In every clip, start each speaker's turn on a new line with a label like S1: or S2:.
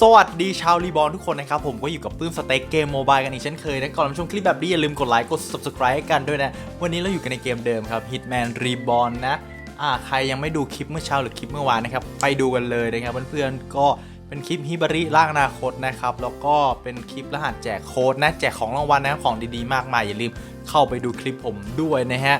S1: สวัสดีชาวรีบอลทุกคนนะครับ ผมก็อยู่กับปื้มสเต็กเกมโมบายกันอีกเช่นเคยนะก่อนรับชมคลิปแบบนี้อย่าลืมกดไลค์กด subscribe ให้กันด้วยนะ วันนี้เราอยู่กันในเกมเดิมครับ Hitman Reborn นะอ่าใครยังไม่ดูคลิปเมื่อเช้าหรือคลิปเมื่อวานนะครับ ไปดูกันเลยนะครับเพื่อนๆก็เป็นคลิปฮิบาริร่างอนาคตนะครับ แล้วก็เป็นคลิปรหัสแจกโค้ดนะแจกของรางวัลนะของดีๆมากมายอย่าลืมเข้าไปดูคลิปผมด้วยนะฮะ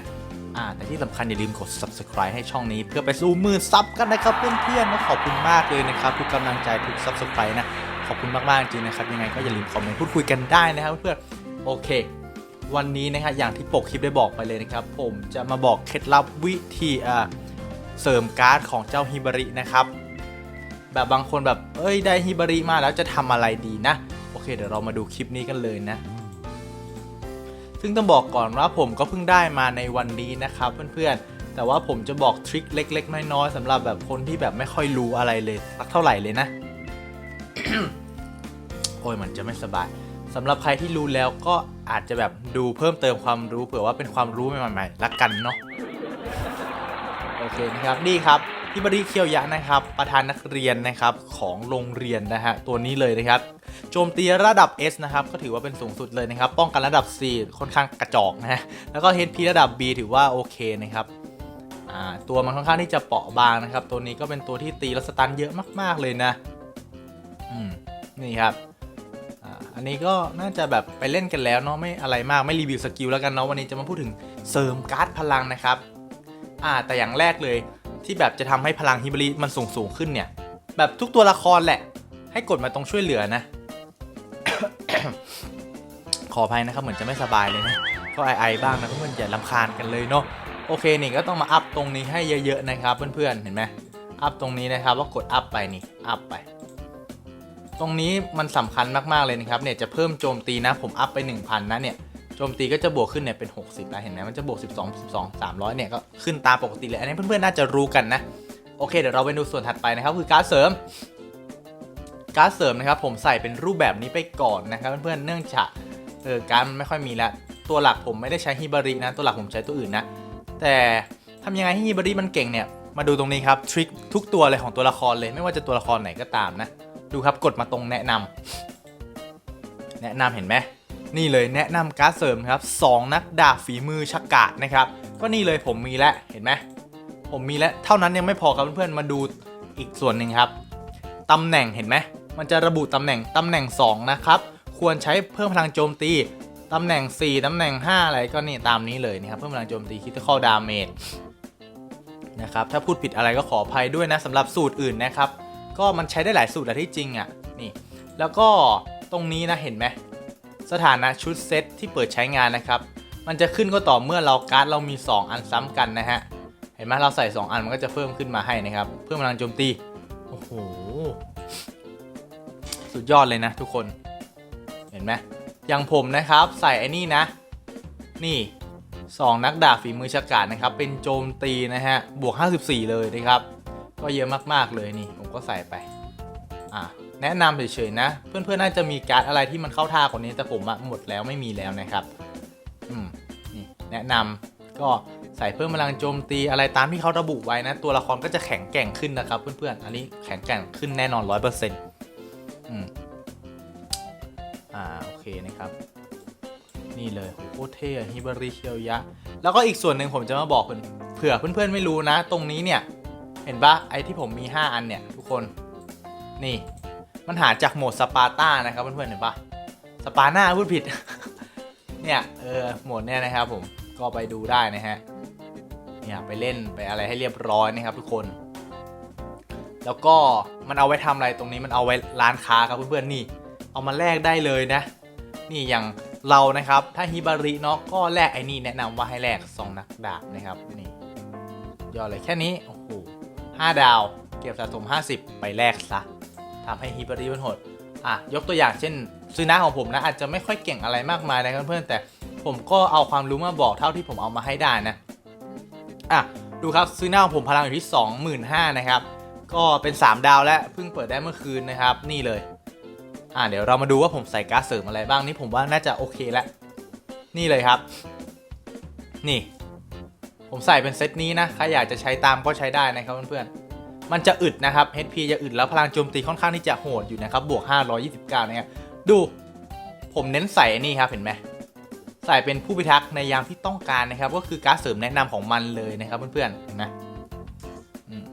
S1: อ่าแต่ที่สำคัญอย่าลืมกด subscribe ให้ช่องนี้เพื่อไปสู่หมื่นซับกันนะครับเพื่อนๆนะขอบคุณมากเลยนะครับทุกกำลังใจทุก subscribe นะขอบคุณมากๆจริงนะครับยังไงก็อย่าลืมคอมเมนต์พูดคุยกันได้นะครับเพื่อนโอเค วันนี้นะครับอย่างที่ปกคลิปได้บอกไปเลยนะครับ ผมจะมาบอกเคล็ดลับวิธีอ่าเสริมการ์ดของเจ้าฮิบารินะครับแบบบางคนแบบเอ้ยได้ฮิบาริมาแล้วจะทำอะไรดีนะ โอเค เดี๋ยวเรามาดูคลิปนี้กันเลยนะ ซึ่งต้องบอกก่อนว่าผมก็เพิ่งได้มาในวันนี้นะครับเพื่อนๆ แต่ว่าผมจะบอกทริคเล็ก ๆ น้อยๆสำหรับแบบคนที่แบบไม่ค่อยรู้อะไรเลยสักเท่าไหร่เลยนะ โอ้ยมันจะไม่สบายสำหรับใครที่รู้แล้วก็อาจจะแบบดูเพิ่มเติมความรู้เผื่อว่าเป็นความรู้ใหม่ๆละกันเนาะโอเคนะครับนี่ครับ ฮิบาริเคียวยะนะครับ ประธานนักเรียนนะครับของโรงเรียนนะฮะตัวนี้เลยนะครับโจมตีระดับ S นะครับก็ถือว่าเป็นสูงสุดเลยนะครับ ป้องกันระดับ C ค่อนข้างกระจอกนะฮะแล้วก็ HP ระดับ B ถือว่าโอเคนะครับตัวมันค่อนข้างที่จะเปราะบางนะครับ ตัวนี้ก็เป็นตัวที่ตีแล้วสตันเยอะมาก ๆเลยนะอืมนี่ครับอันนี้ก็น่าจะแบบไปเล่นกันแล้วเนาะไม่อะไรมากไม่รีวิวสกิลแล้วกันเนาะวันนี้จะมาพูดถึงเสริมการ์ดพลังนะครับอ่าแต่อย่างแรกเลย ที่แบบจะทำให้พลังฮิบริมันสูงสูงขึ้นเนี่ย แบบทุกตัวละครแหละ ให้กดมาตรงช่วยเหลือนะ ขออภัยนะครับเหมือนจะไม่สบายเลยนะ ก็ไอๆบ้างนะเพื่อนๆอย่าลำคาญกันเลยเนาะโอเคนี่ก็ต้องมาอัพตรงนี้ให้เยอะๆนะครับเพื่อนๆเห็นไหมอัพตรงนี้นะครับว่ากดอัพไปนี่อัพไป ตรงนี้มันสำคัญมากๆเลยนะครับเนี่ยจะเพิ่มโจมตีนะผมอัพไป 1000นะเนี่ย โจมตีก็จะบวกขึ้นเนี่ยเป็น 60แล้วเห็นไหมมันจะบวก 12 12 300 เนี่ยก็ขึ้นตามปกติเลย อันนี้เพื่อนๆน่าจะรู้กันนะ โอเค เดี๋ยวเราไปดูส่วนถัดไปนะครับ คือการดเสริม การ์ดเสริมนะครับ ผมใส่เป็นรูปแบบนี้ไปก่อนนะครับเพื่อนๆเนื่องจากเออการดมันไม่ค่อยมีแล้ว ตัวหลักผมไม่ได้ใช้ฮิบารินะ ตัวหลักผมใช้ตัวอื่นนะ แต่ทำยังไงให้ฮิบาริมันเก่งเนี่ย มาดูตรงนี้ครับทริคทุกตัวเลยของตัวละครเลย ไม่ว่าจะตัวละครไหนก็ตามนะ ดูครับกดมาตรงแนะนำแนะนำเห็นไหม นี่เลยแนะนำการ์ดเสริมครับสองนักดาบฝีมือชักกาดนะครับก็นี่เลยผมมีแล้วเห็นไหมผมมีแล้วเท่านั้นยังไม่พอครับเพื่อนๆมาดูอีกส่วนหนึ่งครับตำแหน่งเห็นไหมมันจะระบุตำแหน่งตำแหน่ง 2 นะครับ ควรใช้เพิ่มพลังโจมตีตำแหน่ง 4 ตำแหน่ง 5 อะไรก็นี่ตามนี้เลยนะครับ เพิ่มพลังโจมตี critical damage นะครับถ้าพูดผิดอะไรก็ขออภัยด้วยนะสำหรับสูตรอื่นนะครับ ก็มันใช้ได้หลายสูตรแหละที่จริงอะนี่ แล้วก็ตรงนี้นะเห็นไหม สถานะชุดเซตที่เปิดใช้งานนะครับ มันจะขึ้นก็ต่อเมื่อเราการ์ดเรามี 2 อันซ้ำกันนะฮะ เห็นไหมเราใส่ 2 อันมันก็จะเพิ่มขึ้นมาให้นะครับ เพิ่มพลังโจมตี โอ้โห สุดยอดเลยนะทุกคน เห็นไหมอย่างผมนะครับ ใส่ไอ้นี่นะ นี่ 2 นักดาบฝีมือฉกาจนะครับ เป็นโจมตีนะฮะ บวก 54 เลยนะครับ ก็เยอะมากๆเลยนี่ ผมก็ใส่ไป อะ แนะนำเฉยๆนะ เพื่อนๆน่าจะมีการ์ดอะไรที่มันเข้าท่ากว่านี้แต่ผมอะหมดแล้วไม่มีแล้วนะครับอืมนี่แนะนำก็ใส่เพิ่มพลังโจมตีอะไรตามที่เขาระบุไว้นะ ตัวละครก็จะแข็งแกร่งขึ้นนะครับ เพื่อนๆอันนี้แข็งแกร่งขึ้นแน่นอน100%อืมอ่าโอเคนะครับนี่เลยโหโคเท่ฮิบาริเคียวยะ แล้วก็อีกส่วนหนึ่งผมจะมาบอกเพื่อนเผื่อเพื่อนๆไม่รู้นะ ตรงนี้เนี่ย เห็นปะไอที่ผมมี 5 อันเนี่ย ทุกคน นี่ มันหาจากโหมดสปาร์ต้านะครับเพื่อนๆเห็นปะสปาร์น่าพูดผิด เนี่ยเออโหมดเนี่ยนะครับผมก็ไปดูได้นะฮะเนี่ยไปเล่นไปอะไรให้เรียบร้อยนะครับทุกคน แล้วก็มันเอาไว้ทำอะไรตรงนี้มันเอาไว้ร้านค้าครับเพื่อนๆนี่ เอามาแลกได้เลยนะ นี่อย่างเรานะครับ ถ้าฮิบาริเนาะก็แลกไอ้นี่แนะนำว่าให้แลก2นักดาบนะครับนี่ยอดเลยแค่นี้โอ้โหห้าดาว เก็บสะสม 50 ไปแลกซะ ทำให้ฮิบาริมันโหดอะยกตัวอย่างเช่นซูน่าของผมนะอาจจะไม่ค่อยเก่งอะไรมากมายนะเพื่อนๆแต่ผมก็เอาความรู้มาบอกเท่าที่ผมเอามาให้ได้นะอะดูครับซูน่าของผมพลังอยู่ที่ 25,000นะครับก็เป็น 3 ดาวแล้วเพิ่งเปิดได้เมื่อคืนนะครับนี่เลยอ่าเดี๋ยวเรามาดูว่าผมใส่การ์ดเสริมอะไรบ้างนี่ผมว่าน่าจะโอเคแล้วนี่เลยครับ นี่ ผมใส่เป็นเซตนี้นะใครอยากจะใช้ตามก็ใช้ได้นะครับเพื่อน มันจะอึดนะครับ HP จะอึดแล้วพลังโจมตีค่อนข้างที่จะโหดอยู่นะครับ บวก 529นะครับดูผมเน้นใส่นี่ครับเห็นไหมใส่เป็นผู้พิทักษ์ในยามที่ต้องการนะครับ ก็คือการเสริมแนะนำของมันเลยนะครับเพื่อนๆเห็นไหมอืม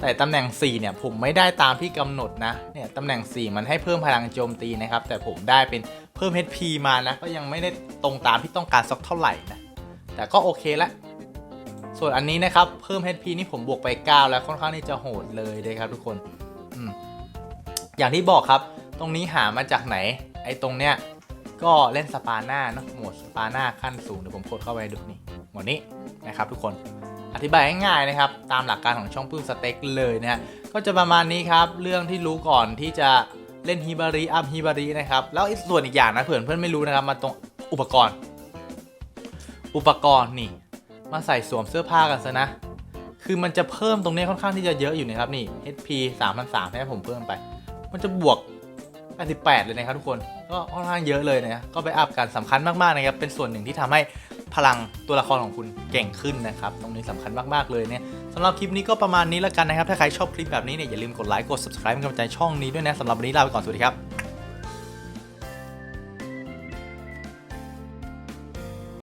S1: แต่ตำแหน่ง 4 เนี่ย ผมไม่ได้ตามที่กำหนดนะ เนี่ยตำแหน่ง 4 มันให้เพิ่มพลังโจมตีนะครับ แต่ผมได้เป็นเพิ่ม HP มานะ ก็ยังไม่ได้ตรงตามที่ต้องการสักเท่าไหร่นะ แต่ก็โอเคละ ส่วนอันนี้นะครับ เพิ่ม HP นี่ผมบวกไป 9 แล้วค่อนข้างที่จะโหดเลยนะครับทุกคนออย่างที่บอกครับ ตรงนี้หามาจากไหน ไอ้ตรงเนี้ยก็เล่นสปาหน้าเนอะโหมดสปาหน้าขั้นสูงเดี๋ยวผมกดเข้าไปดูนี่หมดนี้นะครับทุกคนอธิบายง่ายๆนะครับ ตามหลักการของช่องพึ่งสเต็กเลยนะฮะก็จะประมาณนี้ครับ เรื่องที่รู้ก่อนที่จะเล่นฮิบาริอัพฮิบารินะครับ แล้วอีกส่วนอีกอย่างนะเผื่อเพื่อนไม่รู้นะครับมาตรงอุปกรณ์ อุปกรณ์นี่ มาใส่สวมเสื้อผ้ากันซะนะ คือมันจะเพิ่มตรงนี้ค่อนข้างที่จะเยอะอยู่นะครับนี่ HP 3,300ให้ผมเพิ่มไป มันจะบวก88เลยนะครับทุกคน ก็ค่อนข้างเยอะเลยนะ ก็ไปอัพกันสำคัญมากๆนะครับ เป็นส่วนหนึ่งที่ทำให้พลังตัวละครของคุณเก่งขึ้นนะครับ ตรงนี้สำคัญมากๆเลยเนี่ยสำหรับคลิปนี้ก็ประมาณนี้แล้วกันนะครับ ถ้าใครชอบคลิปแบบนี้เนี่ยอย่าลืมกดไลค์ กด subscribe เป็นกำลังใจช่องนี้ด้วยนะสำหรับวันนี้ลาไปก่อน สวัสดีครับ